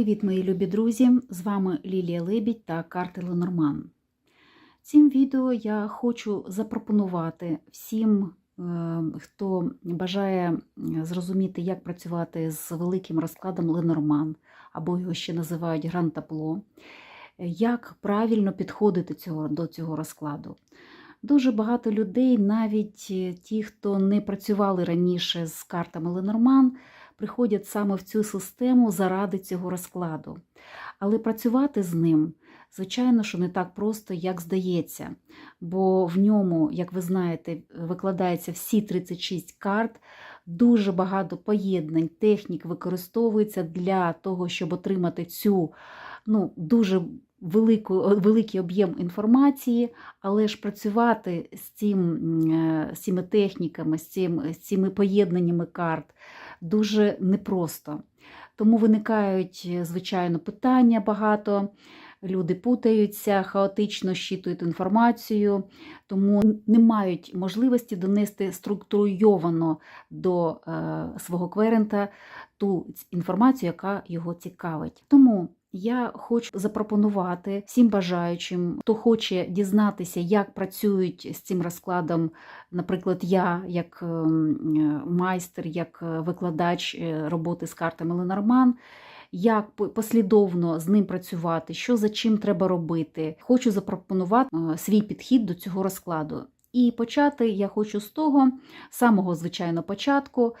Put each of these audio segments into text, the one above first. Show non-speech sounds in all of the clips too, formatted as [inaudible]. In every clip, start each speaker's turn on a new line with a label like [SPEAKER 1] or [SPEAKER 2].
[SPEAKER 1] Привіт, мої любі друзі! З вами Лілія Лебідь та карти Ленорман. Цим відео я хочу запропонувати всім, е, хто бажає зрозуміти, як працювати з великим розкладом Ленорман, або його ще називають Гран-табло, як правильно підходити цього, до цього розкладу. Дуже багато людей, навіть ті, хто не працювали раніше з картами Ленорман, приходять саме в цю систему заради цього розкладу. Але працювати з ним, звичайно, що не так просто, як здається, бо в ньому, як ви знаєте, викладаються всі 36 карт, дуже багато поєднань, технік використовується для того, щоб отримати цю ну, дуже велику, великий об'єм інформації, але ж працювати з, цим, з цими техніками, з, цим, з цими поєднаннями карт дуже непросто. Тому виникають, звичайно, питання багато. Люди путаються, хаотично щитують інформацію, тому не мають можливості донести структурйовано до е, свого кверента ту інформацію, яка його цікавить. Тому я хочу запропонувати всім бажаючим, хто хоче дізнатися, як працюють з цим розкладом, наприклад, я, як майстер, як викладач е, роботи з картами Ленорман, як послідовно з ним працювати, що за чим треба робити. Хочу запропонувати е, свій підхід до цього розкладу. І почати я хочу з того самого звичайно початку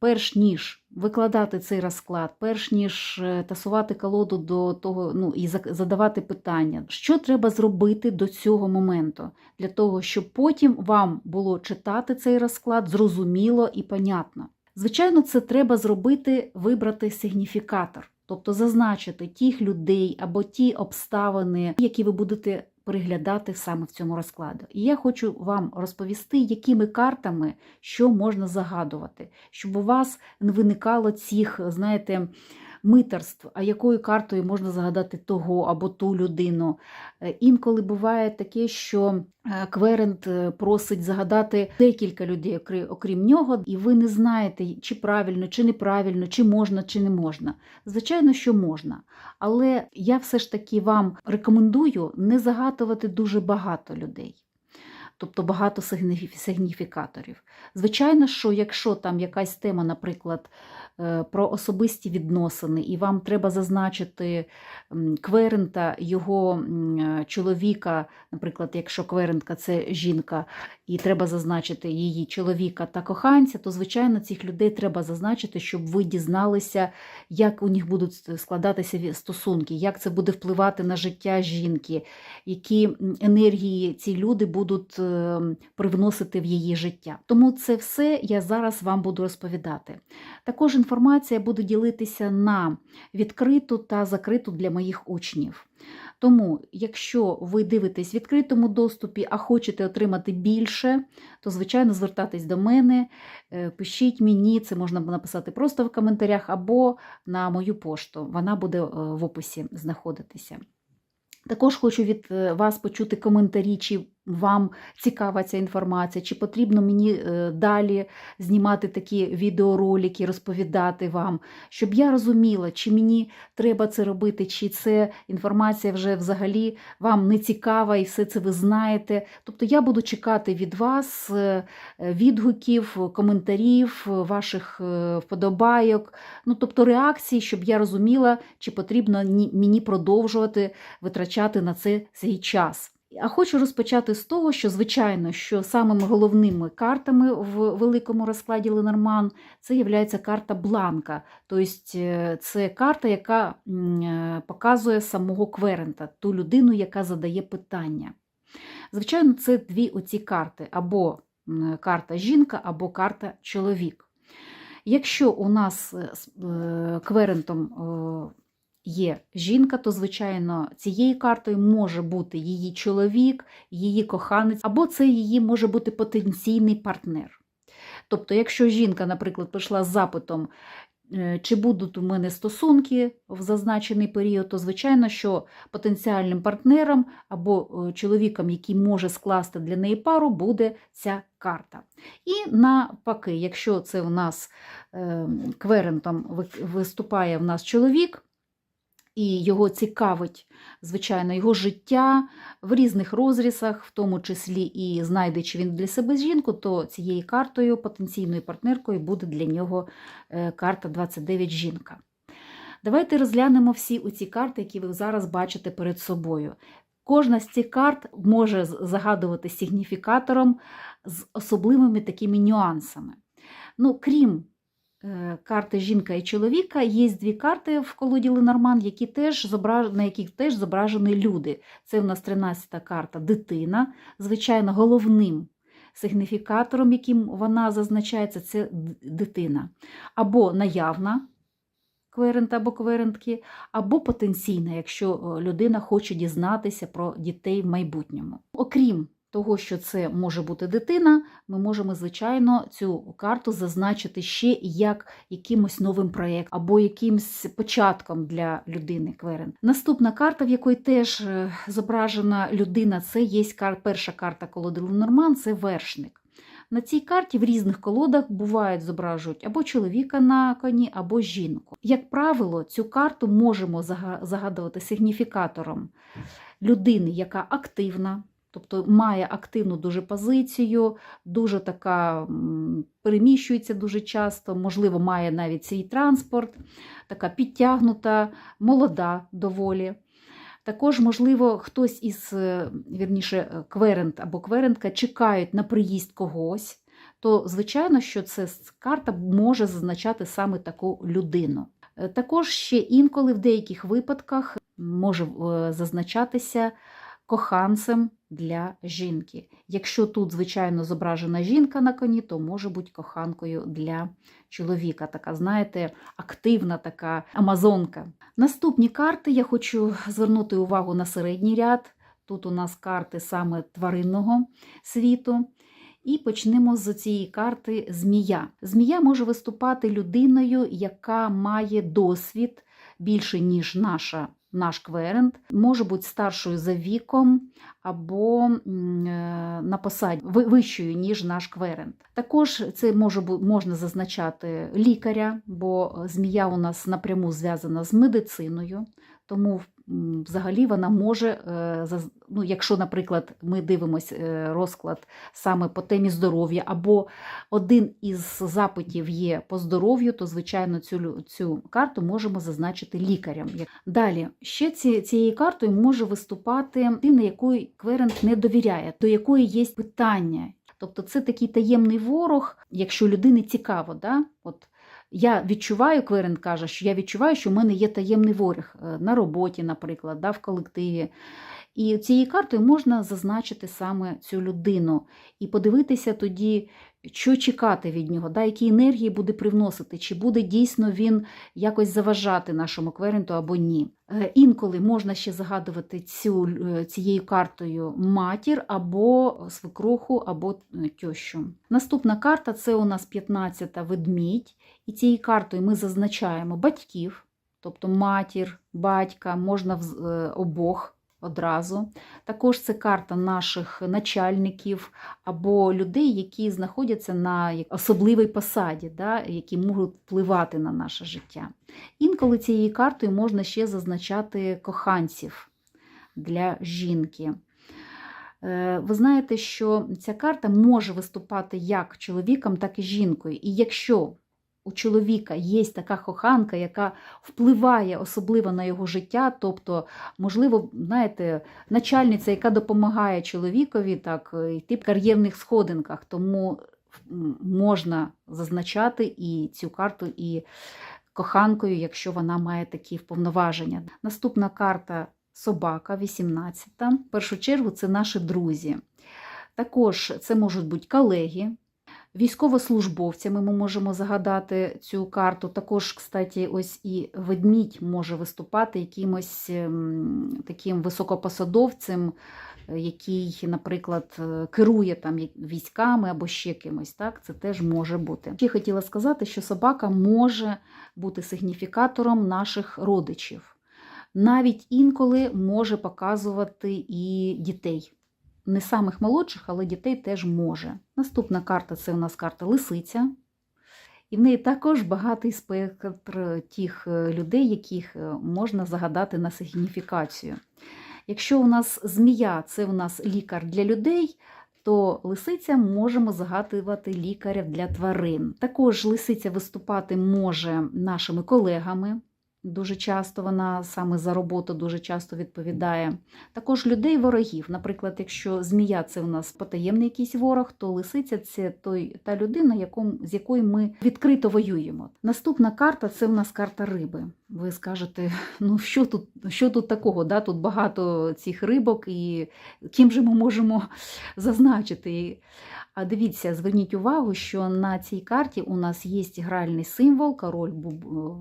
[SPEAKER 1] перш ніж викладати цей розклад, перш ніж е, тасувати колоду до того, ну і задавати питання, що треба зробити до цього моменту, для того, щоб потім вам було читати цей розклад зрозуміло і понятно. Звичайно, це треба зробити, вибрати сигніфікатор, тобто зазначити тих людей або ті обставини, які ви будете переглядати саме в цьому розкладу. І я хочу вам розповісти, якими картами що можна загадувати, щоб у вас не виникало цих, знаєте, митерств, а якою картою можна загадати того або ту людину. Е, інколи буває таке, що е, Кверент е, просить загадати декілька людей, окрім нього, і ви не знаєте, чи правильно, чи неправильно, чи можна, чи не можна. Звичайно, що можна. Але я все ж таки вам рекомендую не загадувати дуже багато людей. Тобто багато сигніфікаторів. Звичайно, що якщо там якась тема, наприклад, Е, про особисті відносини, і вам треба зазначити кверента, його чоловіка, наприклад, якщо кверентка це жінка, і треба зазначити її чоловіка та коханця, то, звичайно, цих людей треба зазначити, щоб ви дізналися, як у них будуть складатися стосунки, як це буде впливати на життя жінки, які енергії ці люди будуть привносити в її життя. Тому це все я зараз вам буду розповідати. Також інформація буде ділитися на відкриту та закриту для моїх учнів. Тому, якщо ви дивитесь в відкритому доступі, а хочете отримати більше, то, звичайно, звертайтесь до мене, е, пишіть мені, це можна написати просто в коментарях або на мою пошту. Вона буде е, в описі знаходитися. Також хочу від е, вас почути коментарі, чи вам цікава ця інформація, чи потрібно мені е, далі знімати такі відеоролики, розповідати вам, щоб я розуміла, чи мені треба це робити, чи це інформація вже взагалі вам не цікава і все це ви знаєте. Тобто я буду чекати від вас е, відгуків, коментарів, ваших вподобайок, ну тобто реакції, щоб я розуміла, чи потрібно мені продовжувати витрачати на це свій час. А хочу розпочати з того, що, звичайно, що самими головними картами в великому розкладі Ленорман це є карта Бланка. Тобто це карта, яка е, показує самого Кверента, ту людину, яка задає питання. Звичайно, це дві оці карти: або карта жінка, або карта чоловік. Якщо у нас з е, Кверентом є жінка, то, звичайно, цією картою може бути її чоловік, її коханець, або це її може бути потенційний партнер. Тобто, якщо жінка, наприклад, прийшла з запитом, е, чи будуть у мене стосунки в зазначений період, то, звичайно, що потенціальним партнером або е, чоловіком, який може скласти для неї пару, буде ця карта. І навпаки, якщо це у нас ем, кверентом виступає в нас чоловік, і його цікавить, звичайно, його життя в різних розрізах, в тому числі і знайде, чи він для себе жінку, то цією картою, потенційною партнеркою, буде для нього е, карта 29 жінка. Давайте розглянемо всі оці карти, які ви зараз бачите перед собою. Кожна з цих карт може загадувати сигніфікатором з особливими такими нюансами. Ну, крім карти жінка і чоловіка, є дві карти в колоді Ленорман, які теж на яких теж зображені люди. Це у нас 13-та карта дитина. Звичайно, головним сигніфікатором, яким вона зазначається, це дитина. Або наявна кверент або кверентки, або потенційна, якщо е, людина хоче дізнатися про дітей в майбутньому. Окрім того, що це може бути дитина, ми можемо, звичайно, цю карту зазначити ще як якимось новим проєктом або якимось початком для людини Кверен. Наступна карта, в якої теж е, зображена людина, це є перша карта колоди Ленорман, це вершник. На цій карті в різних колодах бувають зображують або чоловіка на коні, або жінку. Як правило, цю карту можемо загадувати сигніфікатором людини, яка активна, тобто має активну дуже позицію, дуже така переміщується дуже часто, можливо, має навіть свій транспорт, така підтягнута, молода доволі. Також, можливо, хтось із, е, вірніше, кверент або кверентка чекають на приїзд когось, то, звичайно, що це карта може зазначати саме таку людину. Е, Також ще інколи в деяких випадках може е, зазначатися коханцем для жінки. Якщо тут, звичайно, зображена жінка на коні, то може бути коханкою для чоловіка. Така, знаєте, активна така амазонка. Наступні карти я хочу звернути увагу на середній ряд. Тут у нас карти саме тваринного світу. І почнемо з цієї карти Змія. Змія може виступати людиною, яка має досвід більше, ніж наша, наш кверент, може бути старшою за віком або е, на посаді вищою, ніж наш кверент. Також це може можна зазначати лікаря, бо змія у нас напряму зв'язана з медициною. Тому м, взагалі вона може, е, ну, якщо, наприклад, ми дивимося е, розклад саме по темі здоров'я, або один із запитів є по здоров'ю, то, звичайно, цю, цю карту можемо зазначити лікарям. Далі, ще ці, цією картою може виступати людина, якої Кверент не довіряє, до якої є питання. Тобто це такий таємний ворог, якщо людині цікаво, да? От я відчуваю, Кверен каже, що я відчуваю, що в мене є таємний ворог е, на роботі, наприклад, да, в колективі. І цією картою можна зазначити саме цю людину і подивитися тоді, що чекати від нього, да, які енергії буде привносити, чи буде дійсно він якось заважати нашому кверенту або ні. Е, Інколи можна ще загадувати цю, е, цією картою матір або свекруху, або е, тьощу. Наступна карта це у нас 15-та ведмідь, і цією картою ми зазначаємо батьків, тобто матір, батька, можна обох одразу. Також це карта наших начальників або людей, які знаходяться на особливій посаді, да, які можуть впливати на наше життя. Інколи цією картою можна ще зазначати коханців для жінки. Е, Ви знаєте, що ця карта може виступати як чоловіком, так і жінкою. І якщо у чоловіка є така коханка, яка впливає особливо на його життя, тобто, можливо, знаєте, начальниця, яка допомагає чоловікові так е, йти в кар'єрних сходинках, тому можна зазначати і цю карту і коханкою, якщо вона має такі вповноваження. Наступна карта собака, 18. В першу чергу це наші друзі. Також це можуть бути колеги, військовослужбовцями ми можемо загадати цю карту. Також, кстати, ось і ведмідь може виступати якимось ем, таким високопосадовцем, е, який, наприклад, е, керує там військами або ще кимось. Так? Це теж може бути. Ще хотіла сказати, що собака може бути сигніфікатором наших родичів. Навіть інколи може показувати і дітей. Не самих молодших, але дітей теж може. Наступна карта це у нас карта лисиця. І в неї також багатий спектр тих е, людей, яких е, можна загадати на сигніфікацію. Якщо у нас змія це у нас лікар для людей, то лисиця можемо загадувати лікаря для тварин. Також лисиця виступати може нашими колегами. Дуже часто вона саме за роботу дуже часто відповідає. Також людей ворогів. Наприклад, якщо змія це у нас потаємний якийсь ворог, то лисиця це той, та людина, якому, з якою ми відкрито воюємо. Наступна карта це у нас карта риби. Ви скажете, ну що тут що тут такого? Да? Тут багато цих рибок, і ким же ми можемо зазначити? А дивіться, зверніть увагу, що на цій карті у нас є гральний символ, король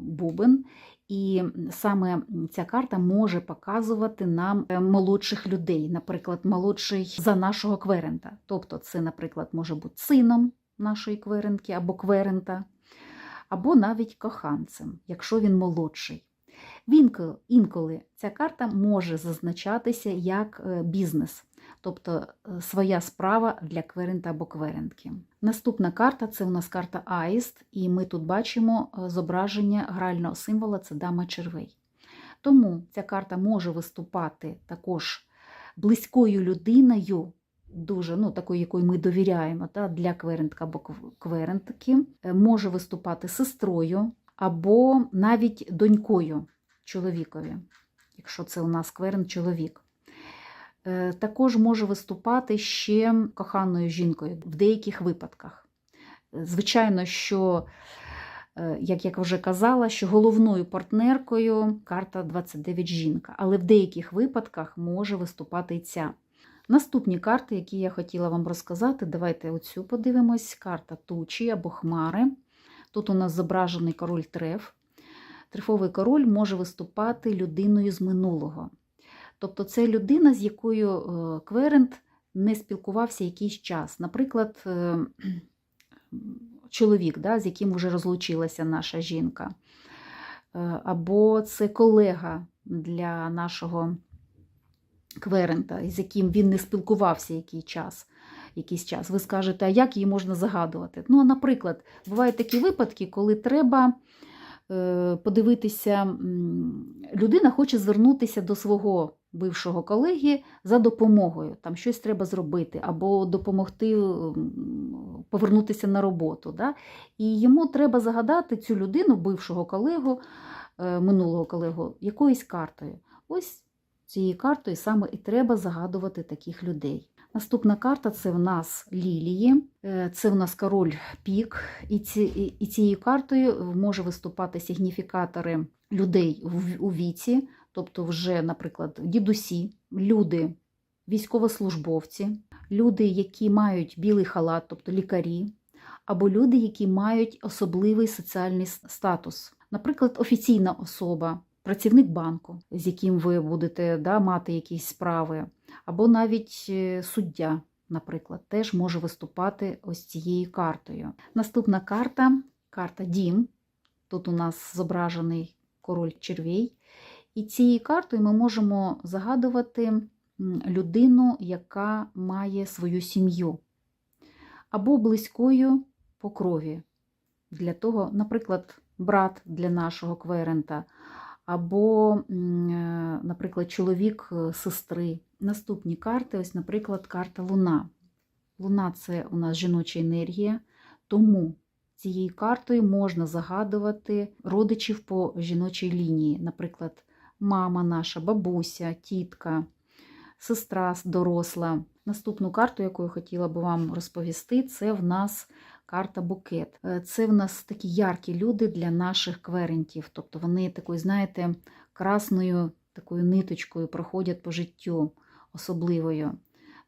[SPEAKER 1] бубен. І саме ця карта може показувати нам е, молодших людей, наприклад, молодший за нашого кверента. Тобто, це, наприклад, може бути сином нашої кверенки або кверента, або навіть коханцем, якщо він молодший. Інколи, інколи ця карта може зазначатися як е, бізнес, тобто е, своя справа для кверента або кверентки. Наступна карта це у нас карта Аїст, і ми тут бачимо е, зображення грального символа це дама червей. Тому ця карта може виступати також близькою людиною, дуже, ну, такою, якою ми довіряємо та, для кверентка або кверентки, може виступати сестрою або навіть донькою чоловікові, якщо це у нас кверен чоловік. Е, також може виступати ще коханою жінкою в деяких випадках. Звичайно, що, е, як я вже казала, що головною партнеркою карта 29 жінка, але в деяких випадках може виступати і ця. Наступні карти, які я хотіла вам розказати, давайте оцю подивимось: карта тучі або хмари. Тут у нас зображений король Треф. Трифовий король може виступати людиною з минулого. Тобто це людина, з якою е, Кверент не спілкувався якийсь час. Наприклад, е, чоловік, да, з яким вже розлучилася наша жінка. Е, або це колега для нашого Кверента, з яким він не спілкувався який час. Якийсь час. Ви скажете, а як її можна загадувати? Ну, наприклад, бувають такі випадки, коли треба подивитися, людина хоче звернутися до свого бившого колеги за допомогою. Там щось треба зробити, або допомогти повернутися на роботу. Да? І йому треба загадати цю людину, бившого колегу, е, минулого колегу, якоюсь картою. Ось цією картою саме і треба загадувати таких людей. Наступна карта це в нас лілії, е, це в нас король пік, і ці, і цією картою може виступати сигніфікатори людей у віці, тобто, вже, наприклад, дідусі, люди, військовослужбовці, люди, які мають білий халат, тобто лікарі, або люди, які мають особливий соціальний статус, наприклад, офіційна особа, працівник банку, з яким ви будете да, мати якісь справи, або навіть е, суддя. Наприклад, теж може виступати ось цією картою. Наступна карта карта Дім. Тут у нас зображений король червій. І цією картою ми можемо загадувати людину, яка має свою сім'ю, або близькою по крові. Для того, наприклад, брат для нашого кверента, або, е, наприклад, чоловік е, сестри. Наступні карти, ось, наприклад, карта Луна. Луна це у нас жіноча енергія, тому цією картою можна загадувати родичів по жіночій лінії, наприклад, мама наша, бабуся, тітка, сестра доросла. Наступну карту, яку я хотіла би вам розповісти, це в нас карта букет. Е, це в нас такі яркі люди для наших кверентів. Тобто вони такою, знаєте, красною такою ниточкою проходять по життю особливою.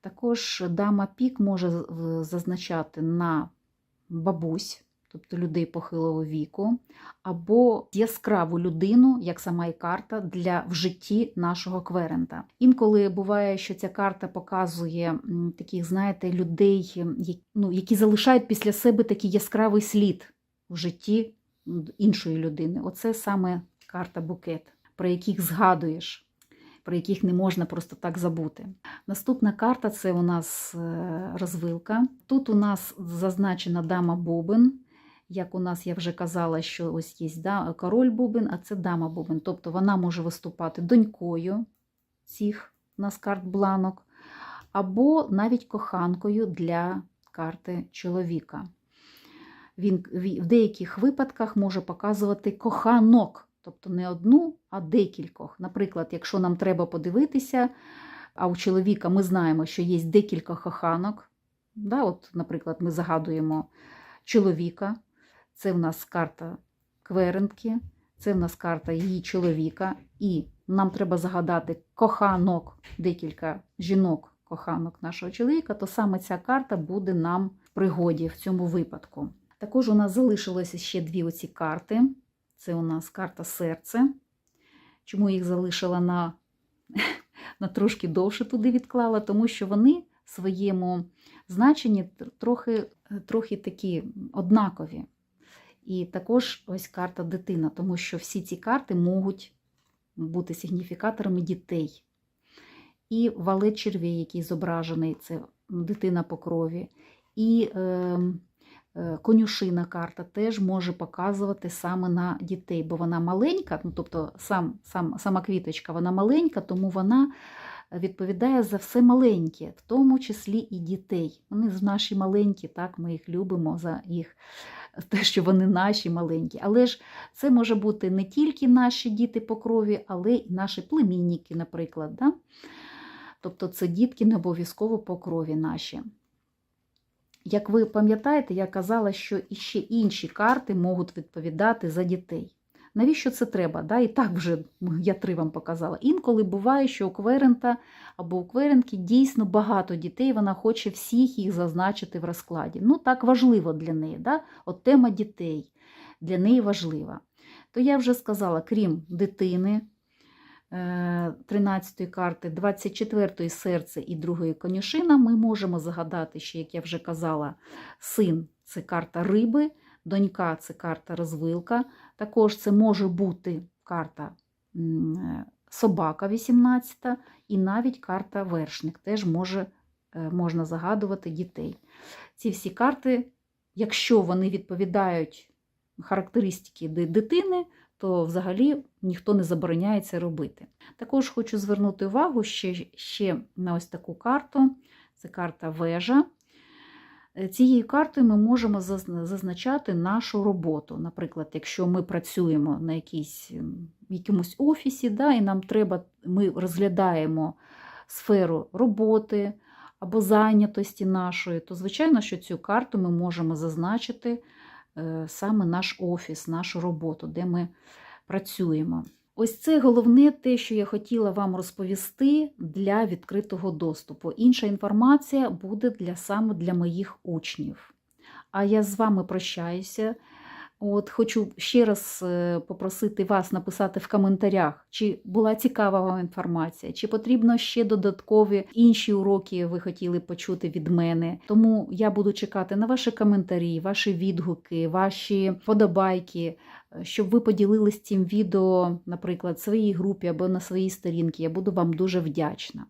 [SPEAKER 1] Також дама пік може зазначати на бабусь, тобто людей похилого віку, або яскраву людину, як сама і карта, для в житті нашого кверента. Інколи буває, що ця карта показує таких, знаєте, людей, ну, які залишають після себе такий яскравий слід в житті іншої людини. Оце саме карта букет, про яких згадуєш. Про яких не можна просто так забути. Наступна карта це у нас е, розвилка. Тут у нас зазначена дама Бобин, як у нас я вже казала, що ось є да, король бубен, а це дама бубен. Тобто вона може виступати донькою цих у нас карт бланок, або навіть коханкою для карти чоловіка. Він в деяких випадках може показувати коханок, тобто не одну, а декількох. Наприклад, якщо нам треба подивитися, а у чоловіка ми знаємо, що є декілька коханок. Да, от, наприклад, ми загадуємо чоловіка, це в нас карта кверенки, це в нас карта її чоловіка, і нам треба загадати коханок, декілька жінок, коханок нашого чоловіка, то саме ця карта буде нам в пригоді в цьому випадку. Також у нас залишилося ще дві оці карти. Це у нас карта серце. Чому їх залишила на, [laughs] на трошки довше туди відклала? Тому що вони в своєму значенні трохи, трохи такі однакові. І також ось карта дитина, тому що всі ці карти можуть бути сигніфікаторами дітей. І валет червій, який зображений, це дитина по крові. І е, е, конюшина карта теж може показувати саме на дітей, бо вона маленька, ну, тобто сам, сам, сама квіточка вона маленька, тому вона відповідає за все маленьке, в тому числі і дітей. Вони ж наші маленькі, так, ми їх любимо за їх те, що вони наші маленькі. Але ж це може бути не тільки наші діти по крові, але й наші племінники, наприклад. Да? Тобто це дітки не обов'язково по крові наші. Як ви пам'ятаєте, я казала, що іще інші карти можуть відповідати за дітей. Навіщо це треба? Да? І так вже я три вам показала. Інколи буває, що у кверента або у кверенки дійсно багато дітей, вона хоче всіх їх зазначити в розкладі. Ну, так важливо для неї. Да? От тема дітей для неї важлива. То я вже сказала, крім дитини, 13-ї карти, 24-ї серце і 2-ї конюшина, ми можемо загадати, що, як я вже казала, син це карта риби, донька це карта розвилка. Також це може бути карта е, собака 18 і навіть карта вершник. Теж може, е, можна загадувати дітей. Ці всі карти, якщо вони відповідають характеристики дитини, то взагалі ніхто не забороняє це робити. Також хочу звернути увагу ще, ще на ось таку карту. Це карта вежа. Е, Цією картою ми можемо зазначати нашу роботу. Наприклад, якщо ми працюємо на якійсь, якомусь офісі, да, і нам треба, ми розглядаємо сферу роботи або зайнятості нашої, то звичайно, що цю карту ми можемо зазначити е, саме наш офіс, нашу роботу, де ми працюємо. Ось це головне те, що я хотіла вам розповісти для відкритого доступу. Інша інформація буде для саме для моїх учнів. А я з вами прощаюся. От хочу ще раз е, попросити вас написати в коментарях, чи була цікава вам інформація, чи потрібно ще додаткові інші уроки ви хотіли почути від мене. Тому я буду чекати на ваші коментарі, ваші відгуки, ваші подобайки, щоб ви поділились цим відео, наприклад, в своїй групі або на своїй сторінці. Я буду вам дуже вдячна.